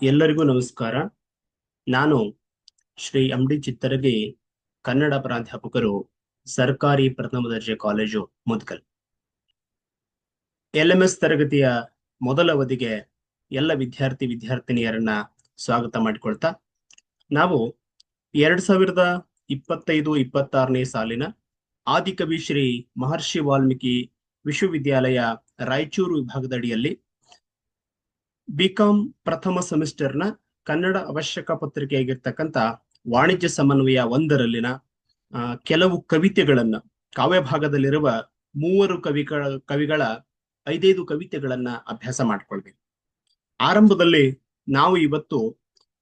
ಎಲ್ಲರಿಗೂ ನಮಸ್ಕಾರ. ನಾನು ಶ್ರೀ ಡಿ ಚಿತ್ತರಗಿ ಕನ್ನಡ ಪ್ರಾಧ್ಯಾಪಕರು ಸರ್ಕಾರಿ ಪ್ರಥಮ ದರ್ಜೆ college Mudkal. L M S ತರಗತಿಯ ಮೊದಲ ಅವಧಿಗೆ ಎಲ್ಲ ವಿದ್ಯಾರ್ಥಿ ವಿದ್ಯಾರ್ಥಿನಿಯರನ್ನ ಸ್ವಾಗತ ಮಾಡಿಕೊಳ್ತಾ, ನಾವು ಎರಡ್ ಸಾವಿರದ ಇಪ್ಪತ್ತೈದು ಇಪ್ಪತ್ತಾರನೇ ಸಾಲಿನ ಆದಿಕವಿ ಶ್ರೀ ಮಹರ್ಷಿ ವಾಲ್ಮೀಕಿ ವಿಶ್ವವಿದ್ಯಾಲಯ ರಾಯಚೂರು ವಿಭಾಗದಡಿಯಲ್ಲಿ ಬಿಕಾಂ ಪ್ರಥಮ ಸೆಮಿಸ್ಟರ್ನ ಕನ್ನಡ ಅವಶ್ಯಕ ಪತ್ರಿಕೆಯಾಗಿರ್ತಕ್ಕಂಥ ವಾಣಿಜ್ಯ ಸಮನ್ವಯ ಒಂದರಲ್ಲಿನ ಕೆಲವು ಕವಿತೆಗಳನ್ನ, ಕಾವ್ಯ ಭಾಗದಲ್ಲಿರುವ ಮೂವರು ಕವಿಗಳ ಕವಿಗಳ ಐದೈದು ಕವಿತೆಗಳನ್ನ ಅಭ್ಯಾಸ ಮಾಡ್ಕೊಳ್ಬೇಕು. ಆರಂಭದಲ್ಲಿ ನಾವು ಇವತ್ತು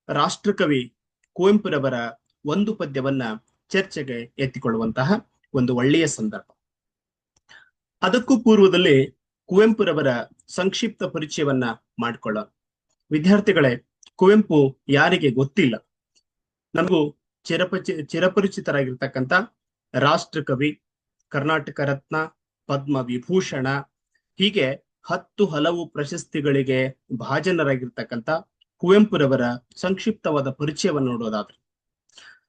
ರಾಷ್ಟ್ರಕವಿ ಕುವೆಂಪುರವರ ಒಂದು ಪದ್ಯವನ್ನ ಚರ್ಚೆಗೆ ಎತ್ತಿಕೊಳ್ಳುವಂತಹ ಒಂದು ಒಳ್ಳೆಯ ಸಂದರ್ಭ. ಅದಕ್ಕೂ ಪೂರ್ವದಲ್ಲಿ ಕುವೆಂಪುರವರ ಸಂಕ್ಷಿಪ್ತ ಪರಿಚಯವನ್ನ ಮಾಡಿಕೊಳ್ಳೋಣ ವಿದ್ಯಾರ್ಥಿಗಳೇ, ಕುವೆಂಪು ಯಾರಿಗೆ ಗೊತ್ತಿಲ್ಲ. ನಮಗೂ ಚಿರಪಚಿ, ಚಿರಪರಿಚಿತರಾಗಿರ್ತಕ್ಕಂಥ ರಾಷ್ಟ್ರಕವಿ, ಕರ್ನಾಟಕ ರತ್ನ, ಪದ್ಮ ವಿಭೂಷಣ, ಹೀಗೆ ಹತ್ತು ಹಲವು ಪ್ರಶಸ್ತಿಗಳಿಗೆ ಭಾಜನರಾಗಿರ್ತಕ್ಕಂಥ ಕುವೆಂಪುರವರ ಸಂಕ್ಷಿಪ್ತವಾದ ಪರಿಚಯವನ್ನು ನೋಡೋದಾದ್ರೆ,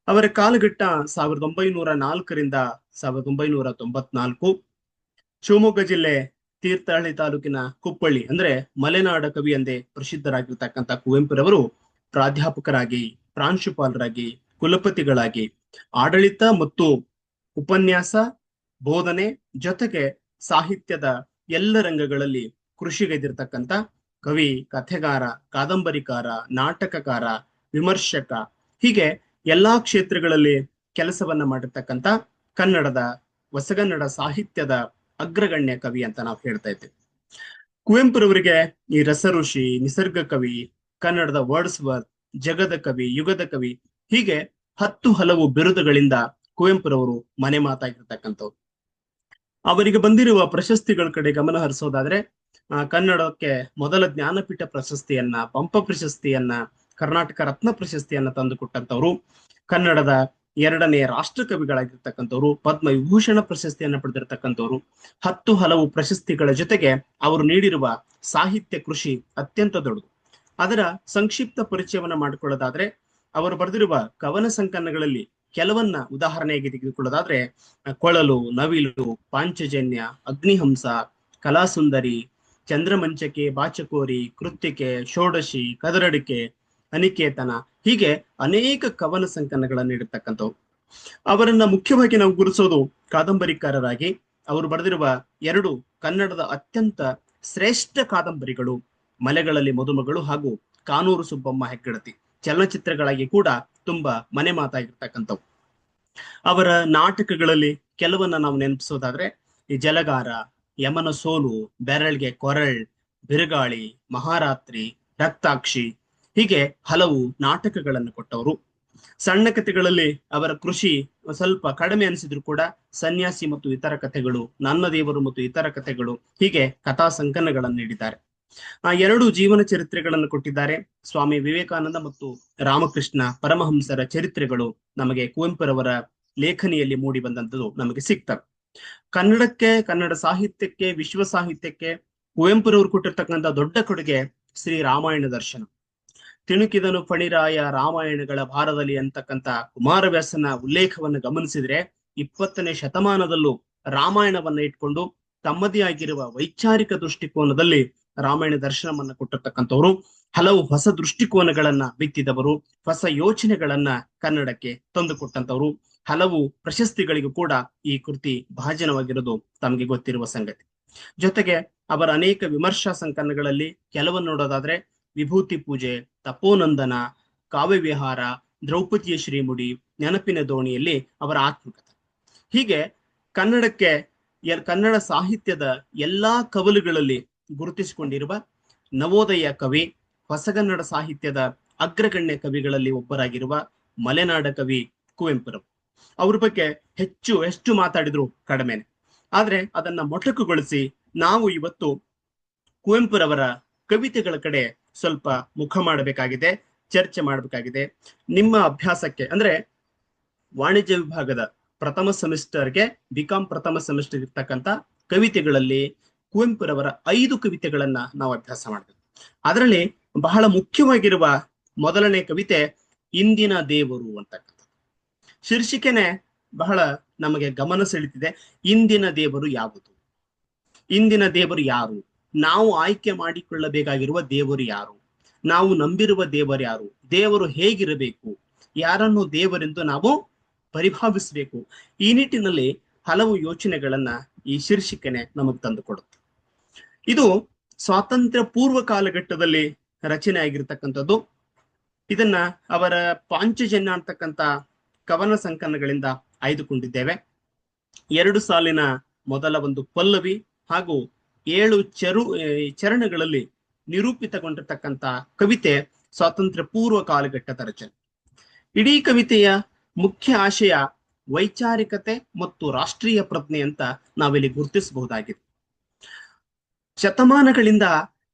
ಅವರ ಕಾಲಘಟ್ಟ ಸಾವಿರದ ಒಂಬೈನೂರ ನಾಲ್ಕರಿಂದ ಸಾವಿರದ ಒಂಬೈನೂರ ತೊಂಬತ್ನಾಲ್ಕು, ಶಿವಮೊಗ್ಗ ಜಿಲ್ಲೆ ತೀರ್ಥಹಳ್ಳಿ ತಾಲೂಕಿನ ಕುಪ್ಪಳ್ಳಿ ಅಂದ್ರೆ ಮಲೆನಾಡ ಕವಿ ಎಂದೇ ಪ್ರಸಿದ್ಧರಾಗಿರ್ತಕ್ಕಂಥ ಕುವೆಂಪುರವರು ಪ್ರಾಧ್ಯಾಪಕರಾಗಿ, ಪ್ರಾಂಶುಪಾಲರಾಗಿ, ಕುಲಪತಿಗಳಾಗಿ ಆಡಳಿತ ಮತ್ತು ಉಪನ್ಯಾಸ, ಬೋಧನೆ ಜೊತೆಗೆ ಸಾಹಿತ್ಯದ ಎಲ್ಲ ರಂಗಗಳಲ್ಲಿ ಕೃಷಿಗೈದಿರ್ತಕ್ಕಂಥ ಕವಿ, ಕಥೆಗಾರ, ಕಾದಂಬರಿಕಾರ, ನಾಟಕಕಾರ, ವಿಮರ್ಶಕ ಹೀಗೆ ಎಲ್ಲಾ ಕ್ಷೇತ್ರಗಳಲ್ಲಿ ಕೆಲಸವನ್ನ ಮಾಡಿರ್ತಕ್ಕಂಥ ಕನ್ನಡದ, ಹೊಸಗನ್ನಡ ಸಾಹಿತ್ಯದ ಅಗ್ರಗಣ್ಯ ಕವಿ ಅಂತ ನಾವು ಹೇಳ್ತಾ ಇದ್ದೇವೆ ಕುವೆಂಪುರವರಿಗೆ ಈ ರಸಋಷಿ, ನಿಸರ್ಗ ಕವಿ, ಕನ್ನಡದ ವರ್ಡ್ಸ್ ವರ್ತ್ ಜಗದ ಕವಿ, ಯುಗದ ಕವಿ ಹೀಗೆ ಹತ್ತು ಹಲವು ಬಿರುದುಗಳಿಂದ ಕುವೆಂಪುರವರು ಮನೆ ಮಾತಾಗಿರ್ತಕ್ಕಂಥವ್ರು. ಅವರಿಗೆ ಬಂದಿರುವ ಪ್ರಶಸ್ತಿಗಳ ಕಡೆ ಗಮನ ಹರಿಸೋದಾದ್ರೆ ಕನ್ನಡಕ್ಕೆ ಮೊದಲ ಜ್ಞಾನಪೀಠ ಪ್ರಶಸ್ತಿಯನ್ನ, ಪಂಪ ಪ್ರಶಸ್ತಿಯನ್ನ, ಕರ್ನಾಟಕ ರತ್ನ ಪ್ರಶಸ್ತಿಯನ್ನ ತಂದುಕೊಟ್ಟಂತವ್ರು ಕನ್ನಡದ ಎರಡನೇ ಕವಿಗಳಾಗಿರ್ತಕ್ಕಂಥವ್ರು ಪದ್ಮ ವಿಭೂಷಣ ಪ್ರಶಸ್ತಿಯನ್ನ ಪಡೆದಿರ್ತಕ್ಕಂಥವ್ರು, ಹತ್ತು ಹಲವು ಪ್ರಶಸ್ತಿಗಳ ಜೊತೆಗೆ ಅವರು ನೀಡಿರುವ ಸಾಹಿತ್ಯ ಕೃಷಿ ಅತ್ಯಂತ ದೊಡ್ಡದು. ಅದರ ಸಂಕ್ಷಿಪ್ತ ಪರಿಚಯವನ್ನು ಮಾಡಿಕೊಳ್ಳೋದಾದ್ರೆ, ಅವರು ಬರೆದಿರುವ ಕವನ ಸಂಕಲನಗಳಲ್ಲಿ ಕೆಲವನ್ನ ಉದಾಹರಣೆಯಾಗಿ ತೆಗೆದುಕೊಳ್ಳೋದಾದ್ರೆ, ಕೊಳಲು, ನವಿಲು, ಪಾಂಚಜನ್ಯ, ಅಗ್ನಿಹಂಸ, ಕಲಾಸುಂದರಿ, ಚಂದ್ರಮಂಚಕೆ, ಬಾಚಕೋರಿ, ಕೃತ್ತಿಕೆ, ಷೋಡಶಿ, ಕದರಡಿಕೆ, ಅನಿಕೇತನ ಹೀಗೆ ಅನೇಕ ಕವನ ಸಂಕಲನಗಳನ್ನು ಇಡತಕ್ಕಂಥವು. ಅವರನ್ನ ಮುಖ್ಯವಾಗಿ ನಾವು ಗುರುಸೋದು ಕಾದಂಬರಿಕಾರರಾಗಿ ಅವರು ಬರೆದಿರುವ ಎರಡು ಕನ್ನಡದ ಅತ್ಯಂತ ಶ್ರೇಷ್ಠ ಕಾದಂಬರಿಗಳು ಮಲೆಗಳಲ್ಲಿ ಮದುಮಗಳು ಹಾಗೂ ಕಾನೂರು ಸುಬ್ಬಮ್ಮ ಹೆಗ್ಗಡತಿ. ಚಲನಚಿತ್ರಗಳಾಗಿ ಕೂಡ ತುಂಬಾ ಮನೆ ಮಾತಾಗಿರ್ತಕ್ಕಂಥವು. ಅವರ ನಾಟಕಗಳಲ್ಲಿ ಕೆಲವನ್ನ ನಾವು ನೆನಪಿಸೋದಾದ್ರೆ ಈ ಜಲಗಾರ, ಯಮನ ಸೋಲು, ಬೆರಳ್ಗೆ ಕೊರಳ್, ಬಿರುಗಾಳಿ, ಮಹಾರಾತ್ರಿ, ರಕ್ತಾಕ್ಷಿ ಹೀಗೆ ಹಲವು ನಾಟಕಗಳನ್ನು ಕೊಟ್ಟವರು. ಸಣ್ಣ ಕಥೆಗಳಲ್ಲಿ ಅವರ ಕೃಷಿ ಸ್ವಲ್ಪ ಕಡಿಮೆ ಅನಿಸಿದ್ರು ಕೂಡ ಸನ್ಯಾಸಿ ಮತ್ತು ಇತರ ಕಥೆಗಳು ನನ್ನ ದೇವರು ಮತ್ತು ಇತರ ಕಥೆಗಳು ಹೀಗೆ ಕಥಾ ಸಂಕಲನಗಳನ್ನು ನೀಡಿದ್ದಾರೆ. ಆ ಎರಡು ಜೀವನ ಚರಿತ್ರೆಗಳನ್ನು ಕೊಟ್ಟಿದ್ದಾರೆ. ಸ್ವಾಮಿ ವಿವೇಕಾನಂದ ಮತ್ತು ರಾಮಕೃಷ್ಣ ಪರಮಹಂಸರ ಚರಿತ್ರೆಗಳು ನಮಗೆ ಕುವೆಂಪುರವರ ಲೇಖನಿಯಲ್ಲಿ ಮೂಡಿ ಬಂದಂತದ್ದು ನಮಗೆ ಸಿಗ್ತವೆ ಕನ್ನಡಕ್ಕೆ, ಕನ್ನಡ ಸಾಹಿತ್ಯಕ್ಕೆ, ವಿಶ್ವ ಸಾಹಿತ್ಯಕ್ಕೆ ಕುವೆಂಪುರವರು ಕೊಟ್ಟಿರ್ತಕ್ಕಂಥ ದೊಡ್ಡ ಕೊಡುಗೆ ಶ್ರೀ ರಾಮಾಯಣ ದರ್ಶನ. ತಿಣುಕಿದನು ಫಣಿರಾಯ ರಾಮಾಯಣಗಳ ಭಾರದಲ್ಲಿ ಅಂತಕ್ಕಂತ ಕುಮಾರವ್ಯಾಸನ ಉಲ್ಲೇಖವನ್ನು ಗಮನಿಸಿದ್ರೆ ಇಪ್ಪತ್ತನೇ ಶತಮಾನದಲ್ಲೂ ರಾಮಾಯಣವನ್ನ ಇಟ್ಕೊಂಡು ತಮ್ಮದೇ ಆಗಿರುವ ವೈಚಾರಿಕ ದೃಷ್ಟಿಕೋನದಲ್ಲಿ ರಾಮಾಯಣ ದರ್ಶನವನ್ನ ಕೊಟ್ಟಿರ್ತಕ್ಕಂಥವ್ರು. ಹಲವು ಹೊಸ ದೃಷ್ಟಿಕೋನಗಳನ್ನ ಬಿತ್ತಿದವರು, ಹೊಸ ಯೋಚನೆಗಳನ್ನ ಕನ್ನಡಕ್ಕೆ ತಂದುಕೊಟ್ಟಂತವ್ರು ಹಲವು ಪ್ರಶಸ್ತಿಗಳಿಗೂ ಕೂಡ ಈ ಕೃತಿ ಭಾಜನವಾಗಿರೋದು ತಮಗೆ ಗೊತ್ತಿರುವ ಸಂಗತಿ. ಜೊತೆಗೆ ಅವರ ಅನೇಕ ವಿಮರ್ಶಾ ಸಂಕಲನಗಳಲ್ಲಿ ಕೆಲವನ್ನು ನೋಡೋದಾದ್ರೆ ವಿಭೂತಿ ಪೂಜೆ, ತಪೋನಂದನ, ಕಾವ್ಯವಿಹಾರ, ದ್ರೌಪದಿಯ ಶ್ರೀಮುಡಿ, ನೆನಪಿನ ದೋಣಿಯಲ್ಲಿ ಅವರ ಆತ್ಮಕಥೆ. ಹೀಗೆ ಕನ್ನಡಕ್ಕೆ ಕನ್ನಡ ಸಾಹಿತ್ಯದ ಎಲ್ಲಾ ಕವಲುಗಳಲ್ಲಿ ಗುರುತಿಸಿಕೊಂಡಿರುವ ನವೋದಯ ಕವಿ, ಹೊಸಗನ್ನಡ ಸಾಹಿತ್ಯದ ಅಗ್ರಗಣ್ಯ ಕವಿಗಳಲ್ಲಿ ಒಬ್ಬರಾಗಿರುವ ಮಲೆನಾಡ ಕವಿ ಕುವೆಂಪುರವರು ಅವ್ರ ಬಗ್ಗೆ ಹೆಚ್ಚು ಎಷ್ಟು ಮಾತಾಡಿದ್ರು ಕಡಿಮೆನೆ. ಆದ್ರೆ ಅದನ್ನ ಮೊಟಕುಗೊಳಿಸಿ ನಾವು ಇವತ್ತು ಕುವೆಂಪುರವರ ಕವಿತೆಗಳ ಕಡೆ ಸ್ವಲ್ಪ ಮುಖ ಮಾಡಬೇಕಾಗಿದೆ, ಚರ್ಚೆ ಮಾಡಬೇಕಾಗಿದೆ. ನಿಮ್ಮ ಅಭ್ಯಾಸಕ್ಕೆ, ಅಂದ್ರೆ ವಾಣಿಜ್ಯ ವಿಭಾಗದ ಪ್ರಥಮ ಸೆಮಿಸ್ಟರ್ಗೆ ಬಿಕಾಂ ಪ್ರಥಮ ಸೆಮಿಸ್ಟರ್ ಇರ್ತಕ್ಕಂಥ ಕವಿತೆಗಳಲ್ಲಿ ಕುವೆಂಪುರವರ ಐದು ಕವಿತೆಗಳನ್ನ ನಾವು ಅಭ್ಯಾಸ ಮಾಡಬೇಕು. ಅದರಲ್ಲಿ ಬಹಳ ಮುಖ್ಯವಾಗಿರುವ ಮೊದಲನೇ ಕವಿತೆ ಇಂದಿನ ದೇವರು ಅಂತಕ್ಕಂಥ ಶೀರ್ಷಿಕೆನೆ ಬಹಳ ನಮಗೆ ಗಮನ ಸೆಳೀತಿದೆ. ಇಂದಿನ ದೇವರು ಯಾವುದು? ಇಂದಿನ ದೇವರು ಯಾರು? ನಾವು ಆಯ್ಕೆ ಮಾಡಿಕೊಳ್ಳಬೇಕಾಗಿರುವ ದೇವರು ಯಾರು? ನಾವು ನಂಬಿರುವ ದೇವರು ಯಾರು? ದೇವರು ಹೇಗಿರಬೇಕು? ಯಾರನ್ನು ದೇವರೆಂದು ನಾವು ಪರಿಭಾವಿಸಬೇಕು? ಈ ನಿಟ್ಟಿನಲ್ಲಿ ಹಲವು ಯೋಚನೆಗಳನ್ನ ಈ ಶೀರ್ಷಿಕೆನೆ ನಮಗೆ ತಂದುಕೊಡುತ್ತೆ. ಇದು ಸ್ವಾತಂತ್ರ್ಯ ಪೂರ್ವ ಕಾಲಘಟ್ಟದಲ್ಲಿ ರಚನೆ ಆಗಿರ್ತಕ್ಕಂಥದ್ದು ಇದನ್ನ ಅವರ ಪಾಂಚಜನ್ಯ ಅಂತಕ್ಕಂಥ ಕವನ ಸಂಕಲನಗಳಿಂದ ಆಯ್ದುಕೊಂಡಿದ್ದೇವೆ. ಎರಡು ಸಾಲಿನ ಮೊದಲ ಒಂದು ಪಲ್ಲವಿ ಹಾಗೂ ಏಳು ಚರು ಚರಣಗಳಲ್ಲಿ ನಿರೂಪಿತಗೊಂಡಿರ್ತಕ್ಕಂತ ಕವಿತೆ ಸ್ವಾತಂತ್ರ್ಯ ಪೂರ್ವ ಕಾಲಘಟ್ಟದ ರಚನೆ. ಇಡೀ ಕವಿತೆಯ ಮುಖ್ಯ ಆಶಯ ವೈಚಾರಿಕತೆ ಮತ್ತು ರಾಷ್ಟ್ರೀಯ ಪ್ರಜ್ಞೆ ಅಂತ ನಾವಿಲ್ಲಿ ಗುರುತಿಸಬಹುದಾಗಿದೆ. ಶತಮಾನಗಳಿಂದ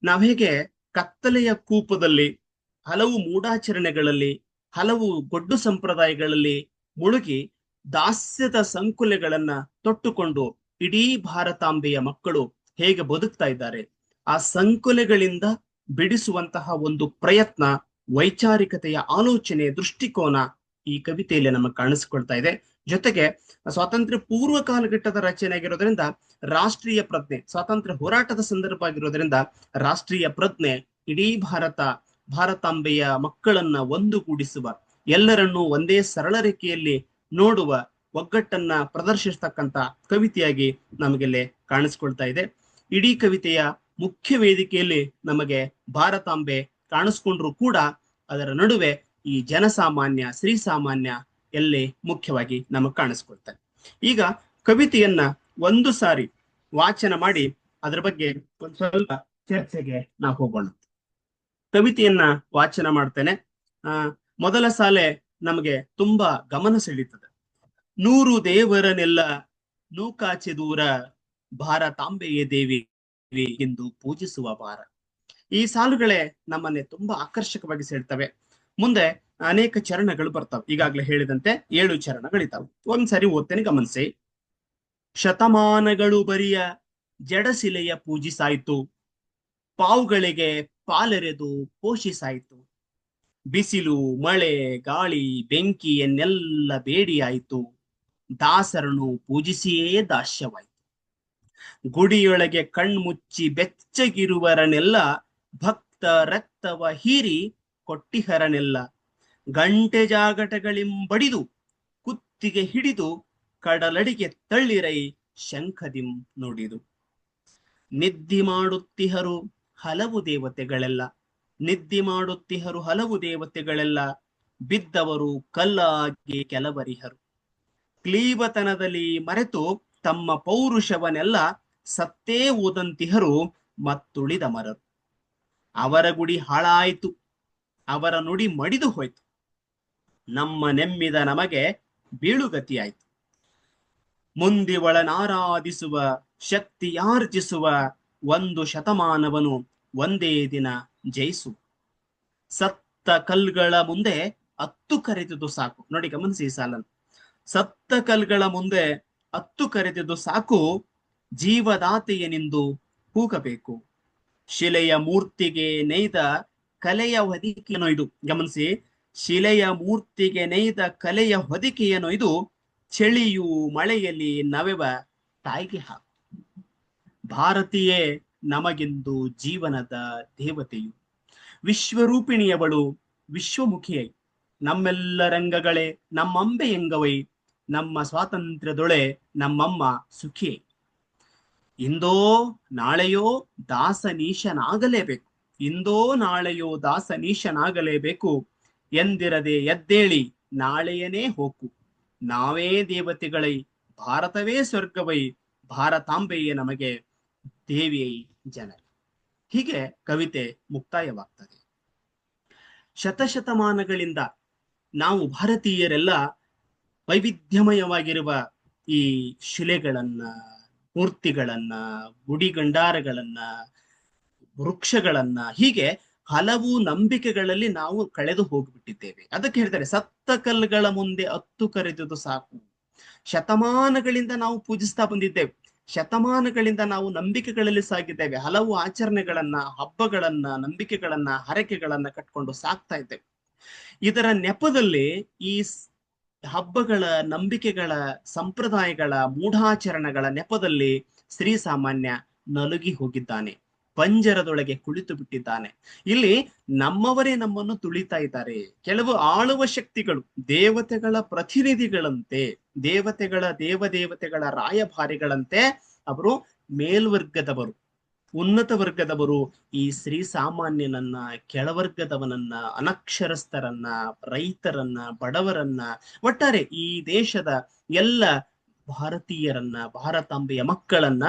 ನಾವು ಹೇಗೆ ಕತ್ತಲೆಯ ಕೂಪದಲ್ಲಿ, ಹಲವು ಮೂಢಾಚರಣೆಗಳಲ್ಲಿ, ಹಲವು ಗೊಡ್ಡು ಸಂಪ್ರದಾಯಗಳಲ್ಲಿ ಮುಳುಗಿ ದಾಸ್ಯದ ಸಂಕುಲೆಗಳನ್ನ ತೊಟ್ಟುಕೊಂಡು ಇಡೀ ಭಾರತಾಂಬೆಯ ಮಕ್ಕಳು ಹೇಗೆ ಬದುಕ್ತಾ ಇದ್ದಾರೆ? ಆ ಸಂಕುಲೆಗಳಿಂದ ಬಿಡಿಸುವಂತಹ ಒಂದು ಪ್ರಯತ್ನ, ವೈಚಾರಿಕತೆಯ ಆಲೋಚನೆ ದೃಷ್ಟಿಕೋನ ಈ ಕವಿತೆಯಲ್ಲಿ ನಮಗೆ ಕಾಣಿಸಿಕೊಳ್ತಾ ಇದೆ. ಜೊತೆಗೆ ಸ್ವಾತಂತ್ರ್ಯ ಪೂರ್ವ ಕಾಲಘಟ್ಟದ ರಚನೆ ಆಗಿರೋದ್ರಿಂದ ರಾಷ್ಟ್ರೀಯ ಪ್ರಜ್ಞೆ, ಸ್ವಾತಂತ್ರ್ಯ ಹೋರಾಟದ ಸಂದರ್ಭ ಆಗಿರೋದ್ರಿಂದ ರಾಷ್ಟ್ರೀಯ ಪ್ರಜ್ಞೆ, ಇಡೀ ಭಾರತ, ಭಾರತಾಂಬೆಯ ಮಕ್ಕಳನ್ನ ಒಂದುಗೂಡಿಸುವ, ಎಲ್ಲರನ್ನೂ ಒಂದೇ ಸರಳ ರೇಖೆಯಲ್ಲಿ ನೋಡುವ ಒಗ್ಗಟ್ಟನ್ನ ಪ್ರದರ್ಶಿಸ್ತಕ್ಕಂತ ಕವಿತೆಯಾಗಿ ನಮಗೆಲ್ಲೇ ಕಾಣಿಸ್ಕೊಳ್ತಾ ಇದೆ. ಇಡೀ ಕವಿತೆಯ ಮುಖ್ಯ ವೇದಿಕೆಯಲ್ಲಿ ನಮಗೆ ಭಾರತಾಂಬೆ ಕಾಣಿಸ್ಕೊಂಡ್ರು ಕೂಡ ಅದರ ನಡುವೆ ಈ ಜನಸಾಮಾನ್ಯ ಶ್ರೀಸಾಮಾನ್ಯ ಎಲ್ಲಿ ಮುಖ್ಯವಾಗಿ ನಮಗೆ ಕಾಣಿಸ್ಕೊಳ್ತಾರೆ ಈಗ ಕವಿತೆಯನ್ನ ಒಂದು ಸಾರಿ ವಾಚನ ಮಾಡಿ ಅದರ ಬಗ್ಗೆ ಒಂದು ಸ್ವಲ್ಪ ಚರ್ಚೆಗೆ ನಾವು ಹೋಗೋಣ. ಕವಿತೆಯನ್ನ ವಾಚನ ಮಾಡ್ತೇನೆ. ಆ, ಮೊದಲ ಸಾಲೆ ನಮಗೆ ತುಂಬಾ ಗಮನ ಸೆಳೀತದೆ. ನೂರು ದೇವರನೆಲ್ಲ ನೂಕಾಚೆ ದೂರ ಭಾರತಾಂಬೆಯೇ ದೇವಿ ಎಂದು ಪೂಜಿಸುವ ಭಾರ. ಈ ಸಾಲುಗಳೇ ನಮ್ಮನ್ನೇ ತುಂಬಾ ಆಕರ್ಷಕವಾಗಿ ಸೇರ್ತವೆ. ಮುಂದೆ ಅನೇಕ ಚರಣಗಳು ಬರ್ತವೆ. ಈಗಾಗಲೇ ಹೇಳಿದಂತೆ ಏಳು ಚರಣಗಳಿದ್ದಾವೆ ಒಂದ್ಸರಿ ಓದ್ತೇನೆ, ಗಮನಿಸಿ. ಶತಮಾನಗಳು ಬರಿಯ ಜಡಸಿಲೆಯ ಪೂಜಿಸಾಯಿತು ಪಾವುಗಳಿಗೆ ಪಾಲೆರೆದು ಪೋಷಿಸಾಯಿತು ಬಿಸಿಲು, ಮಳೆ, ಗಾಳಿ, ಬೆಂಕಿಯನ್ನೆಲ್ಲ ಬೇಡಿಯಾಯಿತು. ದಾಸರನು ಪೂಜಿಸಿಯೇ ದಾಸ್ಯವಾಯಿತು. ಗುಡಿಯೊಳಗೆ ಕಣ್ಮುಚ್ಚಿ ಬೆಚ್ಚಗಿರುವರನೆಲ್ಲ ಭಕ್ತ ರಕ್ತವ ಹೀರಿ ಕೊಟ್ಟಿಹರನೆಲ್ಲ. ಗಂಟೆ ಜಾಗಟಗಳಿಂಬಡಿದು ಕುತ್ತಿಗೆ ಹಿಡಿದು ಕಡಲಡಿಗೆ ತಳ್ಳಿರೈ ಶಂಖದಿಂ ನುಡಿದು. ನಿದ್ದಿ ಮಾಡುತ್ತಿಹರು ಹಲವು ದೇವತೆಗಳೆಲ್ಲ. ನಿದ್ದಿ ಮಾಡುತ್ತಿಹರು ಹಲವು ದೇವತೆಗಳೆಲ್ಲ. ಬಿದ್ದವರು ಕಲ್ಲಾಗಿ ಕೆಲವರಿಹರು. ಕ್ಲೀಬತನದಲ್ಲಿ ಮರೆತು ತಮ್ಮ ಪೌರುಷವನ್ನೆಲ್ಲ ಸತ್ತೇ ಓದಂತಿಹರು ಮತ್ತುಳಿದ ಮರರು. ಅವರ ಗುಡಿ ಹಾಳಾಯಿತು. ಅವರ ನುಡಿ ಮಡಿದು ಹೋಯ್ತು. ನಮ್ಮ ನೆಮ್ಮಿದ ನಮಗೆ ಬೀಳುಗತಿಯಾಯಿತು. ಮುಂದಿವಳನಾರಾಧಿಸುವ, ಶಕ್ತಿಯಾರ್ಜಿಸುವ ಒಂದು ಶತಮಾನವನು ಒಂದೇ ದಿನ ಜಯಿಸು. ಸತ್ತ ಕಲ್ಗಳ ಮುಂದೆ ಹತ್ತು ಕರೆದುದು ಸಾಕು. ನೋಡಿ ಗಮನಿಸಿ ಸಾಲನ್ ಸತ್ತ ಕಲ್ಗಳ ಮುಂದೆ ಹತ್ತು ಕರೆದಿದ್ದು ಸಾಕು ಜೀವದಾತೆಯನೆಂದು ಕೂಗಬೇಕು. ಶಿಲೆಯ ಮೂರ್ತಿಗೆ ನೇಯ್ದ ಕಲೆಯ ಹೊದಿಕೆಯನ್ನೊಯ್ದು ಗಮನಿಸಿ, ಶಿಲೆಯ ಮೂರ್ತಿಗೆ ನೇಯ್ದ ಕಲೆಯ ಹೊದಿಕೆಯನ್ನೊಯ್ದು ಚಳಿಯು ಮಳೆಯಲ್ಲಿ ನವೆವ ತಾಯಿಗೆ ಹಾಕು. ಭಾರತೀಯೇ, ನಮಗೆಂದು ಜೀವನದ ದೇವತೆಯು. ವಿಶ್ವರೂಪಿಣಿಯವಳು ವಿಶ್ವಮುಖಿಯೈ. ನಮ್ಮೆಲ್ಲ ರಂಗಗಳೇ, ನಮ್ಮಂಬೆ ಎಂಗವೈ. ನಮ್ಮ ಸ್ವಾತಂತ್ರ್ಯದೊಳೆ ನಮ್ಮಮ್ಮ ಸುಖಿ. ಇಂದೋ ನಾಳೆಯೋ ದಾಸನೀಶನಾಗಲೇಬೇಕು. ಇಂದೋ ನಾಳೆಯೋ ದಾಸನೀಶನಾಗಲೇಬೇಕು. ಎಂದಿರದೆ ಎದ್ದೇಳಿ ನಾಳೆಯನೇ ಹೋಕು. ನಾವೇ ದೇವತೆಗಳೈ, ಭಾರತವೇ ಸ್ವರ್ಗವೈ, ಭಾರತಾಂಬೆಯೇ ನಮಗೆ ದೇವಿಯೈ ಜನ ಹೀಗೆ ಕವಿತೆ ಮುಕ್ತಾಯವಾಗ್ತದೆ. ಶತಶತಮಾನಗಳಿಂದ ನಾವು ಭಾರತೀಯರೆಲ್ಲ ವೈವಿಧ್ಯಮಯವಾಗಿರುವ ಈ ಶಿಲೆಗಳನ್ನ, ಮೂರ್ತಿಗಳನ್ನ ಗುಡಿಗಂಡಾರಗಳನ್ನ ವೃಕ್ಷಗಳನ್ನ ಹೀಗೆ ಹಲವು ನಂಬಿಕೆಗಳಲ್ಲಿ ನಾವು ಕಳೆದು ಹೋಗ್ಬಿಟ್ಟಿದ್ದೇವೆ. ಅದಕ್ಕೆ ಹೇಳ್ತಾರೆ ಸತ್ತ ಕಲ್ಲುಗಳ ಮುಂದೆ ಹತ್ತು ಕರೆದುದು ಸಾಕು. ಶತಮಾನಗಳಿಂದ ನಾವು ಪೂಜಿಸ್ತಾ ಬಂದಿದ್ದೇವೆ. ಶತಮಾನಗಳಿಂದ ನಾವು ನಂಬಿಕೆಗಳಲ್ಲಿ ಸಾಗಿದ್ದೇವೆ. ಹಲವು ಆಚರಣೆಗಳನ್ನ, ಹಬ್ಬಗಳನ್ನ, ನಂಬಿಕೆಗಳನ್ನ, ಹರಕೆಗಳನ್ನ ಕಟ್ಕೊಂಡು ಸಾಕ್ತಾ ಇದ್ದೇವೆ. ಇದರ ನೆಪದಲ್ಲಿ ಈ ಹಬ್ಬಗಳ ನಂಬಿಕೆಗಳ ಸಂಪ್ರದಾಯಗಳ ಮೂಢಾಚರಣೆಗಳ ನೆಪದಲ್ಲಿ ಶ್ರೀ ಸಾಮಾನ್ಯ ನಲುಗಿ ಹೋಗಿದ್ದಾನೆ. ಪಂಜರದೊಳಗೆ ಕುಳಿತು ಬಿಟ್ಟಿದ್ದಾನೆ. ಇಲ್ಲಿ ನಮ್ಮವರೇ ನಮ್ಮನ್ನು ತುಳಿತಾ ಇದ್ದಾರೆ. ಕೆಲವು ಆಳುವ ಶಕ್ತಿಗಳು, ದೇವತೆಗಳ ಪ್ರತಿನಿಧಿಗಳಂತೆ, ದೇವತೆಗಳ ದೇವದೇವತೆಗಳ ರಾಯಭಾರಿಗಳಂತೆ ಅವರು ಮೇಲ್ವರ್ಗದವರು. ಉನ್ನತ ವರ್ಗದವರು ಈ ಶ್ರೀ ಸಾಮಾನ್ಯನನ್ನ, ಕೆಳವರ್ಗದವನನ್ನ, ಅನಕ್ಷರಸ್ಥರನ್ನ, ರೈತರನ್ನ, ಬಡವರನ್ನ, ಒಟ್ಟಾರೆ ಈ ದೇಶದ ಎಲ್ಲ ಭಾರತೀಯರನ್ನ, ಭಾರತಾಂಬೆಯ ಮಕ್ಕಳನ್ನ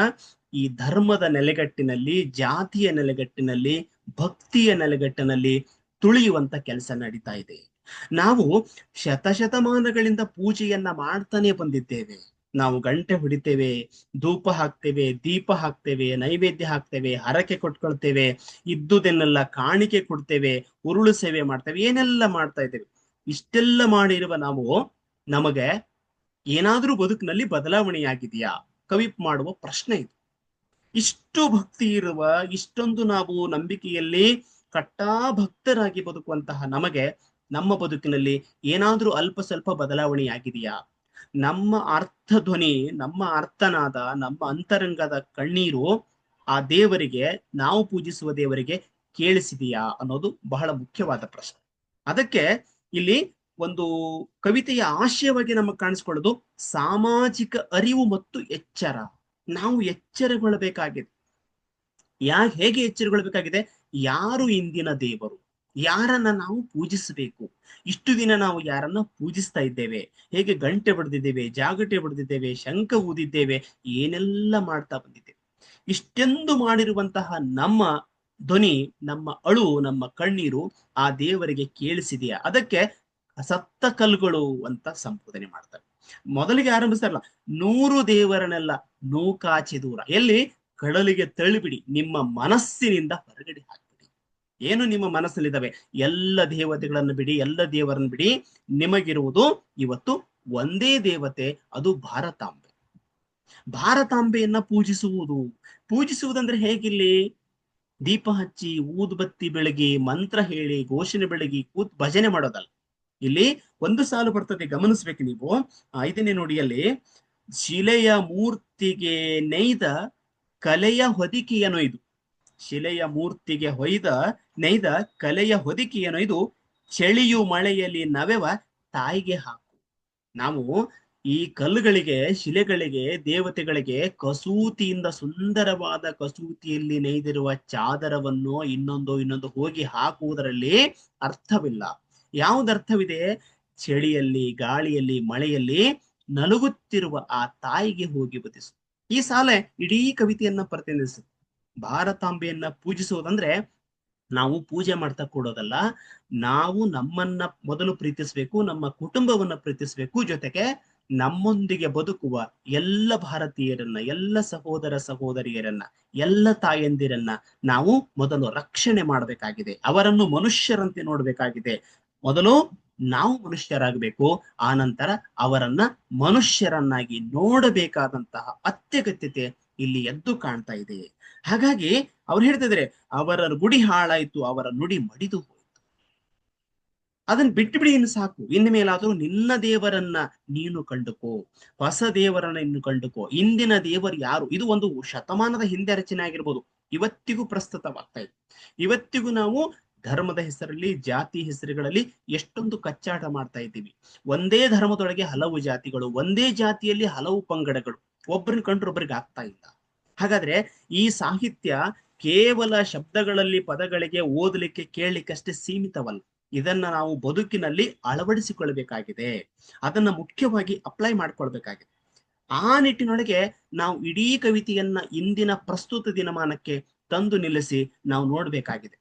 ಈ ಧರ್ಮದ ನೆಲೆಗಟ್ಟಿನಲ್ಲಿ, ಜಾತಿಯ ನೆಲೆಗಟ್ಟಿನಲ್ಲಿ, ಭಕ್ತಿಯ ನೆಲೆಗಟ್ಟಿನಲ್ಲಿ ತುಳಿಯುವಂತ ಕೆಲಸ ನಡೀತಾ ಇದೆ. ನಾವು ಶತಶತಮಾನಗಳಿಂದ ಪೂಜೆಯನ್ನ ಮಾಡ್ತಾನೆ ಬಂದಿದ್ದೇವೆ. ನಾವು ಗಂಟೆ ಹೊಡಿತೇವೆ, ಧೂಪ ಹಾಕ್ತೇವೆ, ದೀಪ ಹಾಕ್ತೇವೆ, ನೈವೇದ್ಯ ಹಾಕ್ತೇವೆ, ಹರಕೆ ಕೊಟ್ಕೊಳ್ತೇವೆ, ಇದ್ದುದನ್ನೆಲ್ಲ ಕಾಣಿಕೆ ಕೊಡ್ತೇವೆ, ಉರುಳು ಸೇವೆ ಮಾಡ್ತೇವೆ, ಏನೆಲ್ಲ ಮಾಡ್ತಾ ಇದ್ದೇವೆ. ಇಷ್ಟೆಲ್ಲ ಮಾಡಿರುವ ನಾವು ನಮಗೆ ಏನಾದ್ರೂ ಬದುಕಿನಲ್ಲಿ ಬದಲಾವಣೆಯಾಗಿದೆಯಾ? ಕವಿ ಮಾಡುವ ಪ್ರಶ್ನೆ ಇದು. ಇಷ್ಟು ಭಕ್ತಿ ಇರುವ, ಇಷ್ಟೊಂದು ನಾವು ನಂಬಿಕೆಯಲ್ಲಿ ಕಟ್ಟಾ ಭಕ್ತರಾಗಿ ಬದುಕುವಂತಹ ನಮಗೆ ನಮ್ಮ ಬದುಕಿನಲ್ಲಿ ಏನಾದ್ರೂ ಅಲ್ಪ ಸ್ವಲ್ಪ ಬದಲಾವಣೆಯಾಗಿದೆಯಾ? ನಮ್ಮ ಅರ್ಥ ಧ್ವನಿ, ನಮ್ಮ ಅರ್ಥನಾದ, ನಮ್ಮ ಅಂತರಂಗದ ಕಣ್ಣೀರು ಆ ದೇವರಿಗೆ, ನಾವು ಪೂಜಿಸುವ ದೇವರಿಗೆ ಕೇಳಿಸಿದೆಯಾ ಅನ್ನೋದು ಬಹಳ ಮುಖ್ಯವಾದ ಪ್ರಶ್ನೆ. ಅದಕ್ಕೆ ಇಲ್ಲಿ ಒಂದು ಕವಿತೆಯ ಆಶಯವಾಗಿ ನಮಗೆ ಕಾಣಿಸ್ಕೊಳ್ಳೋದು, ಸಾಮಾಜಿಕ ಅರಿವು ಮತ್ತು ಎಚ್ಚರ. ನಾವು ಎಚ್ಚರಗೊಳ್ಳಬೇಕಾಗಿದೆ ಯಾ, ಹೇಗೆ ಎಚ್ಚರಗೊಳ್ಳಬೇಕಾಗಿದೆ ಯಾರು ಇಂದಿನ ದೇವರು? ಯಾರನ್ನ ನಾವು ಪೂಜಿಸಬೇಕು? ಇಷ್ಟು ದಿನ ನಾವು ಯಾರನ್ನ ಪೂಜಿಸ್ತಾ ಇದ್ದೇವೆ? ಹೇಗೆ ಗಂಟೆ ಬಡ್ದಿದ್ದೇವೆ? ಜಾಗಟೆ ಬಡ್ದಿದ್ದೇವೆ? ಶಂಖ ಊದಿದ್ದೇವೆ? ಏನೆಲ್ಲ ಮಾಡ್ತಾ ಬಂದಿದ್ದೇವೆ? ಇಷ್ಟೆಂದು ಮಾಡಿರುವಂತಹ ನಮ್ಮ ಧ್ವನಿ, ನಮ್ಮ ಅಳು, ನಮ್ಮ ಕಣ್ಣೀರು ಆ ದೇವರಿಗೆ ಕೇಳಿಸಿದೆಯಾ? ಅದಕ್ಕೆ ಸತ್ತ ಕಲ್ಗಳು ಅಂತ ಸಂಬೋಧನೆ ಮಾಡ್ತಾರೆ. ಮೊದಲಿಗೆ ಆರಂಭಿಸ್ತಾರಲ್ಲ, ನೂರು ದೇವರನ್ನೆಲ್ಲ ನೂಕಾಚಿ ದೂರ. ಎಲ್ಲಿ? ಕಡಲಿಗೆ ತಳ್ಳಿಬಿಡಿ, ನಿಮ್ಮ ಮನಸ್ಸಿನಿಂದ ಹೊರಗಡೆ ಹಾಕ್ಬಿಡಿ ಏನು ನಿಮ್ಮ ಮನಸ್ಸಲ್ಲಿದ್ದಾವೆ? ಎಲ್ಲ ದೇವತೆಗಳನ್ನು ಬಿಡಿ, ಎಲ್ಲ ದೇವರನ್ನು ಬಿಡಿ. ನಿಮಗಿರುವುದು ಇವತ್ತು ಒಂದೇ ದೇವತೆ, ಅದು ಭಾರತಾಂಬೆ. ಭಾರತಾಂಬೆಯನ್ನ ಪೂಜಿಸುವುದು. ಪೂಜಿಸುವುದಂದ್ರೆ ಹೇಗಿಲ್ಲಿ? ದೀಪ ಹಚ್ಚಿ, ಊದುಬತ್ತಿ ಬೆಳಗಿ, ಮಂತ್ರ ಹೇಳಿ, ಘೋಷಣೆ ಬೆಳಗಿ, ಕೂತ್ ಭಜನೆ ಮಾಡೋದಲ್ಲ. ಇಲ್ಲಿ ಒಂದು ಸಾಲು ಬರ್ತದೆ, ಗಮನಿಸ್ಬೇಕು ನೀವು. ಐದನೇ ನೋಡಿಯಲ್ಲಿ ಶಿಲೆಯ ಮೂರ್ತಿಗೆ ನೇಯ್ದ ಕಲೆಯ ಹೊದಿಕೆಯನೊಯ್ದು ಶಿಲೆಯ ಮೂರ್ತಿಗೆ ಹೊಯ್ದ ನೈದ ಕಲೆಯ ಹೊದಿಕೆಯನೊಯ್ದು ಚಳಿಯು ಮಳೆಯಲ್ಲಿ ನವೆವ ತಾಯಿಗೆ ಹಾಕು. ನಾವು ಈ ಕಲ್ಲುಗಳಿಗೆ, ಶಿಲೆಗಳಿಗೆ, ದೇವತೆಗಳಿಗೆ ಕಸೂತಿಯಿಂದ ಸುಂದರವಾದ ಕಸೂತಿಯಲ್ಲಿ ನೇಯ್ದಿರುವ ಚಾದರವನ್ನು ಇನ್ನೊಂದು ಇನ್ನೊಂದು ಹೋಗಿ ಹಾಕುವುದರಲ್ಲಿ ಅರ್ಥವಿಲ್ಲ. ಯಾವುದರ್ಥವಿದೆ? ಚಳಿಯಲ್ಲಿ, ಗಾಳಿಯಲ್ಲಿ, ಮಳೆಯಲ್ಲಿ ನಲುಗುತ್ತಿರುವ ಆ ತಾಯಿಗೆ ಹೋಗಿ ಬದಿಸು ಈ ಸಾಲೆ ಇಡೀ ಕವಿತೆಯನ್ನ ಪ್ರತಿನಿಧಿಸುತ್ತೆ. ಭಾರತಾಂಬೆಯನ್ನ ಪೂಜಿಸುವುದಂದ್ರೆ ನಾವು ಪೂಜೆ ಮಾಡ್ತಾ ಕೊಡೋದಲ್ಲ, ನಾವು ನಮ್ಮನ್ನ ಮೊದಲು ಪ್ರೀತಿಸ್ಬೇಕು, ನಮ್ಮ ಕುಟುಂಬವನ್ನ ಪ್ರೀತಿಸ್ಬೇಕು. ಜೊತೆಗೆ ನಮ್ಮೊಂದಿಗೆ ಬದುಕುವ ಎಲ್ಲ ಭಾರತೀಯರನ್ನ, ಎಲ್ಲ ಸಹೋದರ ಸಹೋದರಿಯರನ್ನ, ಎಲ್ಲ ತಾಯಂದಿರನ್ನ ನಾವು ಮೊದಲು ರಕ್ಷಣೆ ಮಾಡಬೇಕಾಗಿದೆ. ಅವರನ್ನು ಮನುಷ್ಯರಂತೆ ನೋಡ್ಬೇಕಾಗಿದೆ. ಮೊದಲು ನಾವು ಮನುಷ್ಯರಾಗಬೇಕು ಆ ನಂತರ ಅವರನ್ನ ಮನುಷ್ಯರನ್ನಾಗಿ ನೋಡಬೇಕಾದಂತಹ ಅತ್ಯಗತ್ಯತೆ ಇಲ್ಲಿ ಎದ್ದು ಕಾಣ್ತಾ ಇದೆ. ಹಾಗಾಗಿ ಅವ್ರು ಹೇಳ್ತಿದ್ರೆ, ಅವರ ಗುಡಿ ಹಾಳಾಯ್ತು, ಅವರ ನುಡಿ ಮಡಿದು ಹೋಯ್ತು. ಅದನ್ನ ಬಿಟ್ಟು ಬಿಡಿ ಇನ್ನು ಸಾಕು. ಇನ್ನು ಮೇಲಾದರೂ ನಿನ್ನ ದೇವರನ್ನ ನೀನು ಕಂಡುಕೋ, ಹೊಸ ದೇವರನ್ನ ಇನ್ನು ಕಂಡುಕೋ. ಇಂದಿನ ದೇವರು ಯಾರು? ಇದು ಒಂದು ಶತಮಾನದ ಹಿಂದೆ ರಚನೆ ಆಗಿರ್ಬೋದು. ಇವತ್ತಿಗೂ ಪ್ರಸ್ತುತವಾಗ್ತಾ ಇದೆ. ಇವತ್ತಿಗೂ ನಾವು ಧರ್ಮದ ಹೆಸರಲ್ಲಿ, ಜಾತಿ ಹೆಸರುಗಳಲ್ಲಿ ಎಷ್ಟೊಂದು ಕಚ್ಚಾಟ ಮಾಡ್ತಾ ಇದ್ದೀವಿ. ಒಂದೇ ಧರ್ಮದೊಳಗೆ ಹಲವು ಜಾತಿಗಳು, ಒಂದೇ ಜಾತಿಯಲ್ಲಿ ಹಲವು ಪಂಗಡಗಳು. ಒಬ್ಬರನ್ನ ಕಂಡ್ರೆ ಒಬ್ಬರಿಗೆ ಆಗ್ತಾ ಇಲ್ಲ. ಹಾಗಾದ್ರೆ ಈ ಸಾಹಿತ್ಯ ಕೇವಲ ಶಬ್ದಗಳಲ್ಲಿ ಪದಗಳಿಗೆ ಓದಲಿಕ್ಕೆ, ಕೇಳಲಿಕ್ಕಷ್ಟೇ ಸೀಮಿತವಲ್ಲ. ಇದನ್ನ ನಾವು ಬದುಕಿನಲ್ಲಿ ಅಳವಡಿಸಿಕೊಳ್ಬೇಕಾಗಿದೆ ಅದನ್ನ ಮುಖ್ಯವಾಗಿ ಅಪ್ಲೈ ಮಾಡ್ಕೊಳ್ಬೇಕಾಗಿದೆ. ಆ ನಿಟ್ಟಿನೊಳಗೆ ನಾವು ಇಡೀ ಕವಿತೆಯನ್ನ ಇಂದಿನ ಪ್ರಸ್ತುತ ದಿನಮಾನಕ್ಕೆ ತಂದು ನಿಲ್ಲಿಸಿ ನಾವು ನೋಡ್ಬೇಕಾಗಿದೆ.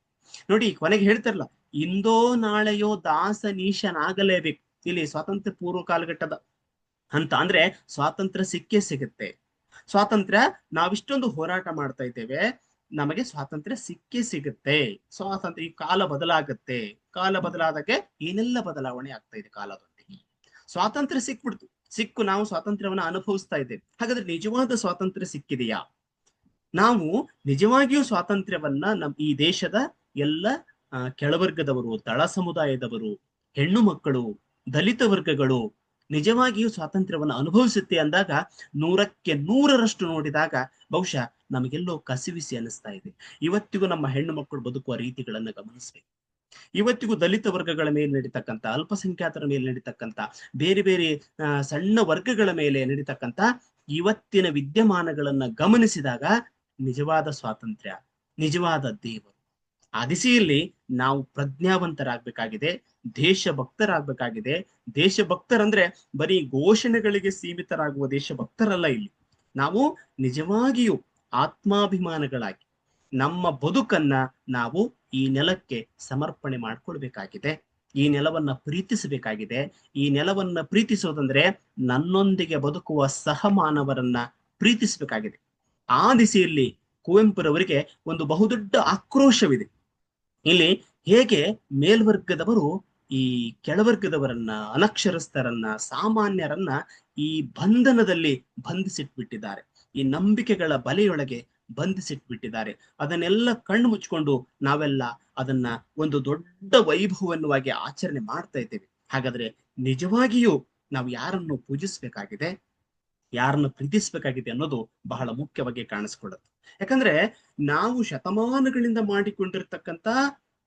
ನೋಡಿ, ಕೊನೆಗೆ ಹೇಳ್ತಾರಲ್ಲ, ಇಂದೋ ನಾಳೆಯೋ ದಾಸ ನೀಶನಾಗಲೇಬೇಕು ಇಲ್ಲಿ ಸ್ವಾತಂತ್ರ್ಯ ಪೂರ್ವ ಕಾಲಘಟ್ಟದ ಅಂತ ಅಂದ್ರೆ ಸ್ವಾತಂತ್ರ್ಯ ಸಿಕ್ಕೇ ಸಿಗುತ್ತೆ. ಸ್ವಾತಂತ್ರ್ಯ ನಾವಿಷ್ಟೊಂದು ಹೋರಾಟ ಮಾಡ್ತಾ ಇದ್ದೇವೆ, ನಮಗೆ ಸ್ವಾತಂತ್ರ್ಯ ಸಿಕ್ಕೇ ಸಿಗುತ್ತೆ. ಸ್ವಾತಂತ್ರ್ಯ ಈ ಕಾಲ ಬದಲಾಗುತ್ತೆ. ಕಾಲ ಬದಲಾದಕ್ಕೆ ಏನೆಲ್ಲ ಬದಲಾವಣೆ ಆಗ್ತಾ ಇದೆ ಕಾಲದೊಂದಿಗೆ? ಸ್ವಾತಂತ್ರ್ಯ ಸಿಕ್ಬಿಡ್ತು. ಸಿಕ್ಕು ನಾವು ಸ್ವಾತಂತ್ರ್ಯವನ್ನ ಅನುಭವಿಸ್ತಾ ಇದ್ದೇವೆ. ಹಾಗಾದ್ರೆ ನಿಜವಾದ ಸ್ವಾತಂತ್ರ್ಯ ಸಿಕ್ಕಿದೆಯಾ? ನಾವು ನಿಜವಾಗಿಯೂ ಸ್ವಾತಂತ್ರ್ಯವನ್ನ ನಮ್ ಈ ದೇಶದ ಎಲ್ಲ ಕೆಳವರ್ಗದವರು ತಳ ಸಮುದಾಯದವರು, ಹೆಣ್ಣು ಮಕ್ಕಳು, ದಲಿತ ವರ್ಗಗಳು ನಿಜವಾಗಿಯೂ ಸ್ವಾತಂತ್ರ್ಯವನ್ನು ಅನುಭವಿಸುತ್ತೆ ಅಂದಾಗ ನೂರಕ್ಕೆ ನೂರರಷ್ಟು ನೋಡಿದಾಗ ಬಹುಶಃ ನಮಗೆಲ್ಲೋ ಕಸಿವಿಸಿ ಅನಿಸ್ತಾ ಇದೆ. ಇವತ್ತಿಗೂ ನಮ್ಮ ಹೆಣ್ಣು ಮಕ್ಕಳು ಬದುಕುವ ರೀತಿಗಳನ್ನು ಗಮನಿಸಬೇಕು. ಇವತ್ತಿಗೂ ದಲಿತ ವರ್ಗಗಳ ಮೇಲೆ ನಡೀತಕ್ಕಂಥ, ಅಲ್ಪಸಂಖ್ಯಾತರ ಮೇಲೆ ನಡೀತಕ್ಕಂಥ, ಬೇರೆ ಬೇರೆ ಸಣ್ಣ ವರ್ಗಗಳ ಮೇಲೆ ನಡೀತಕ್ಕಂಥ ಇವತ್ತಿನ ವಿದ್ಯಮಾನಗಳನ್ನ ಗಮನಿಸಿದಾಗ ನಿಜವಾದ ಸ್ವಾತಂತ್ರ್ಯ, ನಿಜವಾದ ದೇವರು ಆ ದಿಸೆಯಲ್ಲಿ ನಾವು ಪ್ರಜ್ಞಾವಂತರಾಗಬೇಕಾಗಿದೆ, ದೇಶಭಕ್ತರಾಗಬೇಕಾಗಿದೆ. ದೇಶಭಕ್ತರಂದ್ರೆ ಬರೀ ಘೋಷಣೆಗಳಿಗೆ ಸೀಮಿತರಾಗುವ ದೇಶಭಕ್ತರಲ್ಲ ಇಲ್ಲಿ. ನಾವು ನಿಜವಾಗಿಯೂ ಆತ್ಮಾಭಿಮಾನಗಳಾಗಿ ನಮ್ಮ ಬದುಕನ್ನ ನಾವು ಈ ನೆಲಕ್ಕೆ ಸಮರ್ಪಣೆ ಮಾಡ್ಕೊಳ್ಬೇಕಾಗಿದೆ. ಈ ನೆಲವನ್ನ ಪ್ರೀತಿಸಬೇಕಾಗಿದೆ. ಈ ನೆಲವನ್ನ ಪ್ರೀತಿಸೋದಂದ್ರೆ ನನ್ನೊಂದಿಗೆ ಬದುಕುವ ಸಹಮಾನವರನ್ನ ಪ್ರೀತಿಸಬೇಕಾಗಿದೆ. ಆ ದಿಸೆಯಲ್ಲಿ ಕುವೆಂಪುರವರಿಗೆ ಒಂದು ಬಹುದೊಡ್ಡ ಆಕ್ರೋಶವಿದೆ. ಇಲ್ಲಿ ಹೇಗೆ ಮೇಲ್ವರ್ಗದವರು ಈ ಕೆಳವರ್ಗದವರನ್ನ, ಅನಕ್ಷರಸ್ಥರನ್ನ, ಸಾಮಾನ್ಯರನ್ನ ಈ ಬಂಧನದಲ್ಲಿ ಬಂಧಿಸಿಟ್ಬಿಟ್ಟಿದ್ದಾರೆ. ಈ ನಂಬಿಕೆಗಳ ಬಲೆಯೊಳಗೆ ಬಂಧಿಸಿಟ್ಬಿಟ್ಟಿದ್ದಾರೆ. ಅದನ್ನೆಲ್ಲ ಕಣ್ಣು ಮುಚ್ಕೊಂಡು ನಾವೆಲ್ಲ ಅದನ್ನ ಒಂದು ದೊಡ್ಡ ವೈಭವನ್ನುವಾಗಿ ಆಚರಣೆ ಮಾಡ್ತಾ ಇದ್ದೇವೆ. ಹಾಗಾದ್ರೆ ನಿಜವಾಗಿಯೂ ನಾವು ಯಾರನ್ನು ಪೂಜಿಸ್ಬೇಕಾಗಿದೆ? ಯಾರನ್ನು ಪ್ರೀತಿಸ್ಬೇಕಾಗಿದೆ ಅನ್ನೋದು ಬಹಳ ಮುಖ್ಯವಾಗಿ ಕಾಣಿಸ್ಕೊಳ್ಳುತ್ತೆ. ಯಾಕಂದ್ರೆ ನಾವು ಶತಮಾನಗಳಿಂದ ಮಾಡಿಕೊಂಡಿರ್ತಕ್ಕಂತ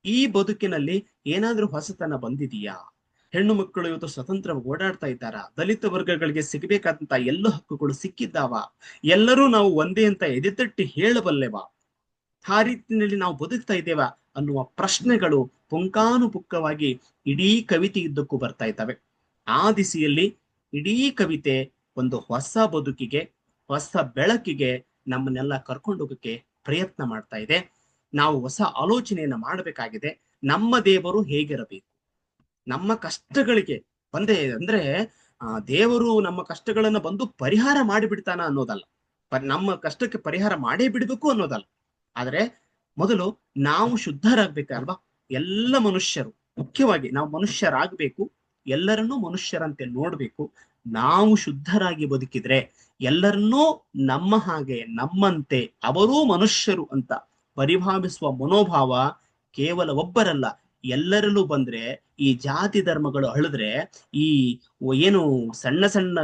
ಈ ಬದುಕಿನಲ್ಲಿ ಏನಾದ್ರೂ ಹೊಸತನ ಬಂದಿದೆಯಾ? ಹೆಣ್ಣು ಮಕ್ಕಳು ಇವತ್ತು ಸ್ವತಂತ್ರ ಓಡಾಡ್ತಾ ಇದ್ದಾರಾ? ದಲಿತ ವರ್ಗಗಳಿಗೆ ಸಿಗಬೇಕಾದಂತ ಎಲ್ಲ ಹಕ್ಕುಗಳು ಸಿಕ್ಕಿದ್ದಾವ? ಎಲ್ಲರೂ ನಾವು ಒಂದೇ ಅಂತ ಎದೆತಟ್ಟಿ ಹೇಳಬಲ್ಲೆವಾ? ಆ ರೀತಿಯಲ್ಲಿ ನಾವು ಬದುಕ್ತಾ ಇದ್ದೇವಾ? ಅನ್ನುವ ಪ್ರಶ್ನೆಗಳು ಪುಂಕಾನುಪುಕ್ಕವಾಗಿ ಇಡೀ ಕವಿತೆ ಇದ್ದಕ್ಕೂ ಬರ್ತಾ ಇದ್ದಾವೆ. ಆ ದಿಸೆಯಲ್ಲಿ ಇಡೀ ಕವಿತೆ ಒಂದು ಹೊಸ ಬದುಕಿಗೆ, ಹೊಸ ಬೆಳಕಿಗೆ ನಮ್ಮನ್ನೆಲ್ಲ ಕರ್ಕೊಂಡು ಹೋಗಕ್ಕೆ ಪ್ರಯತ್ನ ಮಾಡ್ತಾ ಇದೆ. ನಾವು ಹೊಸ ಆಲೋಚನೆಯನ್ನ ಮಾಡಬೇಕಾಗಿದೆ. ನಮ್ಮ ದೇವರು ಹೇಗಿರಬೇಕು? ನಮ್ಮ ಕಷ್ಟಗಳಿಗೆ ಬಂದೆ ಅಂದ್ರೆ ದೇವರು ನಮ್ಮ ಕಷ್ಟಗಳನ್ನ ಬಂದು ಪರಿಹಾರ ಮಾಡಿಬಿಡ್ತಾನ ಅನ್ನೋದಲ್ಲ. ನಮ್ಮ ಕಷ್ಟಕ್ಕೆ ಪರಿಹಾರ ಮಾಡೇ ಬಿಡ್ಬೇಕು ಅನ್ನೋದಲ್ಲ. ಆದ್ರೆ ಮೊದಲು ನಾವು ಶುದ್ಧರಾಗ್ಬೇಕಲ್ವಾ? ಎಲ್ಲ ಮನುಷ್ಯರು, ಮುಖ್ಯವಾಗಿ ನಾವು ಮನುಷ್ಯರಾಗಬೇಕು, ಎಲ್ಲರನ್ನೂ ಮನುಷ್ಯರಂತೆ ನೋಡ್ಬೇಕು. ನಾವು ಶುದ್ಧರಾಗಿ ಬದುಕಿದ್ರೆ ಎಲ್ಲರನ್ನೂ ನಮ್ಮ ಹಾಗೆ, ನಮ್ಮಂತೆ, ಅವರೂ ಮನುಷ್ಯರು ಅಂತ ಪರಿಭಾವಿಸುವ ಮನೋಭಾವ ಕೇವಲ ಒಬ್ಬರಲ್ಲ, ಎಲ್ಲರಲ್ಲೂ ಬಂದ್ರೆ ಈ ಜಾತಿ ಧರ್ಮಗಳು ಅಳಿದ್ರೆ ಈ ಏನು ಸಣ್ಣ ಸಣ್ಣ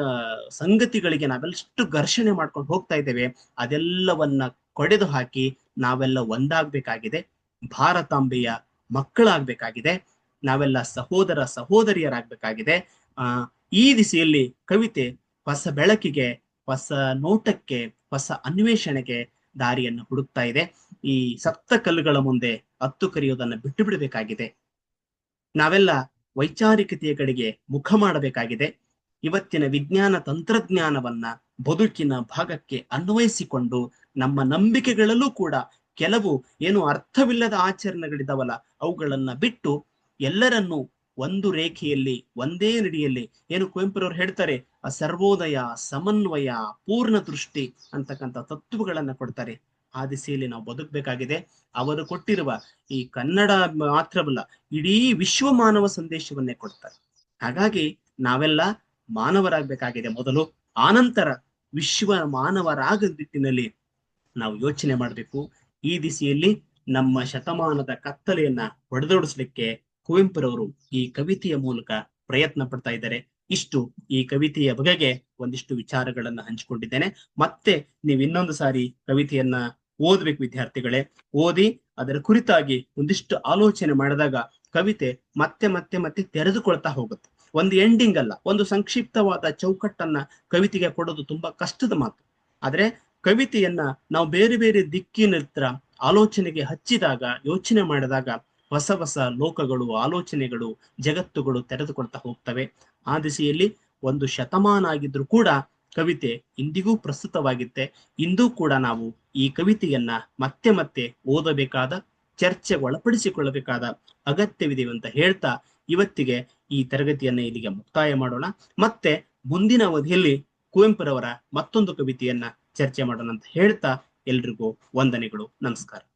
ಸಂಗತಿಗಳಿಗೆ ನಾವೆಲ್ಲಷ್ಟು ಘರ್ಷಣೆ ಮಾಡ್ಕೊಂಡು ಹೋಗ್ತಾ ಇದ್ದೇವೆ, ಅದೆಲ್ಲವನ್ನ ಕೊಡೆದು ಹಾಕಿ ನಾವೆಲ್ಲ ಒಂದಾಗ್ಬೇಕಾಗಿದೆ, ಭಾರತಾಂಬೆಯ ಮಕ್ಕಳಾಗ್ಬೇಕಾಗಿದೆ, ನಾವೆಲ್ಲ ಸಹೋದರ ಸಹೋದರಿಯರಾಗ್ಬೇಕಾಗಿದೆ. ಆ ಈ ದಿಸೆಯಲ್ಲಿ ಕವಿತೆ ಹೊಸ ಬೆಳಕಿಗೆ, ಹೊಸ ನೋಟಕ್ಕೆ, ಹೊಸ ಅನ್ವೇಷಣೆಗೆ ದಾರಿಯನ್ನು ಹುಡುಕ್ತಾ ಇದೆ. ಈ ಸಪ್ತ ಕಲ್ಲುಗಳ ಮುಂದೆ ಹತ್ತು ಕರೆಯೋದನ್ನ ಬಿಟ್ಟು ಬಿಡಬೇಕಾಗಿದೆ ನಾವೆಲ್ಲ ವೈಚಾರಿಕತೆಯ ಕಡೆಗೆ ಮುಖ ಮಾಡಬೇಕಾಗಿದೆ. ಇವತ್ತಿನ ವಿಜ್ಞಾನ ತಂತ್ರಜ್ಞಾನವನ್ನ ಬದುಕಿನ ಭಾಗಕ್ಕೆ ಅನ್ವಯಿಸಿಕೊಂಡು ನಮ್ಮ ನಂಬಿಕೆಗಳಲ್ಲೂ ಕೂಡ ಕೆಲವು ಏನು ಅರ್ಥವಿಲ್ಲದ ಆಚರಣೆಗಳಿದಾವಲ್ಲ ಅವುಗಳನ್ನ ಬಿಟ್ಟು ಎಲ್ಲರನ್ನೂ ಒಂದು ರೇಖೆಯಲ್ಲಿ, ಒಂದೇ ನಡಿಯಲ್ಲಿ ಏನು ಕುವೆಂಪುರವ್ರು ಹೇಳ್ತಾರೆ? ಆ ಸರ್ವೋದಯ, ಸಮನ್ವಯ, ಪೂರ್ಣ ದೃಷ್ಟಿ ಅಂತಕ್ಕಂಥ ತತ್ವಗಳನ್ನ ಕೊಡ್ತಾರೆ. ಆ ದಿಸೆಯಲ್ಲಿ ನಾವು ಬದುಕಬೇಕಾಗಿದೆ. ಅವರು ಕೊಟ್ಟಿರುವ ಈ ಕನ್ನಡ ಮಾತ್ರವಲ್ಲ, ಇಡೀ ವಿಶ್ವ ಮಾನವ ಸಂದೇಶವನ್ನೇ ಕೊಡ್ತಾರೆ. ಹಾಗಾಗಿ ನಾವೆಲ್ಲ ಮಾನವರಾಗಬೇಕಾಗಿದೆ ಮೊದಲು. ಆನಂತರ ವಿಶ್ವ ಮಾನವರಾಗ ನಿಟ್ಟಿನಲ್ಲಿ ನಾವು ಯೋಚನೆ ಮಾಡಬೇಕು. ಈ ದಿಸೆಯಲ್ಲಿ ನಮ್ಮ ಶತಮಾನದ ಕತ್ತಲೆಯನ್ನ ಹೊಡೆದೋಡಿಸ್ಲಿಕ್ಕೆ ಕುವೆಂಪುರವರು ಈ ಕವಿತೆಯ ಮೂಲಕ ಪ್ರಯತ್ನ ಪಡ್ತಾ ಇದ್ದಾರೆ. ಇಷ್ಟು ಈ ಕವಿತೆಯ ಬಗೆಗೆ ಒಂದಿಷ್ಟು ವಿಚಾರಗಳನ್ನ ಹಂಚಿಕೊಂಡಿದ್ದೇನೆ. ಮತ್ತೆ ನೀವು ಇನ್ನೊಂದು ಸಾರಿ ಕವಿತೆಯನ್ನ ಓದ್ಬೇಕು ವಿದ್ಯಾರ್ಥಿಗಳೇ. ಓದಿ ಅದರ ಕುರಿತಾಗಿ ಒಂದಿಷ್ಟು ಆಲೋಚನೆ ಮಾಡಿದಾಗ ಕವಿತೆ ಮತ್ತೆ ಮತ್ತೆ ಮತ್ತೆ ತೆರೆದುಕೊಳ್ತಾ ಹೋಗುತ್ತೆ. ಒಂದು ಎಂಡಿಂಗ್ ಅಲ್ಲ, ಒಂದು ಸಂಕ್ಷಿಪ್ತವಾದ ಚೌಕಟ್ಟನ್ನ ಕವಿತೆಗೆ ಕೊಡೋದು ತುಂಬಾ ಕಷ್ಟದ ಮಾತು. ಆದ್ರೆ ಕವಿತೆಯನ್ನ ನಾವು ಬೇರೆ ಬೇರೆ ದಿಕ್ಕಿನ ಆಲೋಚನೆಗೆ ಹಚ್ಚಿದಾಗ, ಯೋಚನೆ ಮಾಡಿದಾಗ ಹೊಸ ಹೊಸ ಲೋಕಗಳು, ಆಲೋಚನೆಗಳು, ಜಗತ್ತುಗಳು ತೆರೆದುಕೊಳ್ತಾ ಹೋಗ್ತವೆ. ಆ ದಿಸೆಯಲ್ಲಿ ಒಂದು ಶತಮಾನ ಆಗಿದ್ರು ಕೂಡ ಕವಿತೆ ಇಂದಿಗೂ ಪ್ರಸ್ತುತವಾಗಿತ್ತೆ. ಇಂದೂ ಕೂಡ ನಾವು ಈ ಕವಿತೆಯನ್ನ ಮತ್ತೆ ಮತ್ತೆ ಓದಬೇಕಾದ, ಚರ್ಚೆ ಒಳಪಡಿಸಿಕೊಳ್ಳಬೇಕಾದ ಅಗತ್ಯವಿದೆ ಅಂತ ಹೇಳ್ತಾ ಇವತ್ತಿಗೆ ಈ ತರಗತಿಯನ್ನ ಇಲ್ಲಿಗೆ ಮುಕ್ತಾಯ ಮಾಡೋಣ. ಮತ್ತೆ ಮುಂದಿನ ಅವಧಿಯಲ್ಲಿ ಕುವೆಂಪುರವರ ಮತ್ತೊಂದು ಕವಿತೆಯನ್ನ ಚರ್ಚೆ ಮಾಡೋಣ ಅಂತ ಹೇಳ್ತಾ ಎಲ್ರಿಗೂ ವಂದನೆಗಳು. ನಮಸ್ಕಾರ.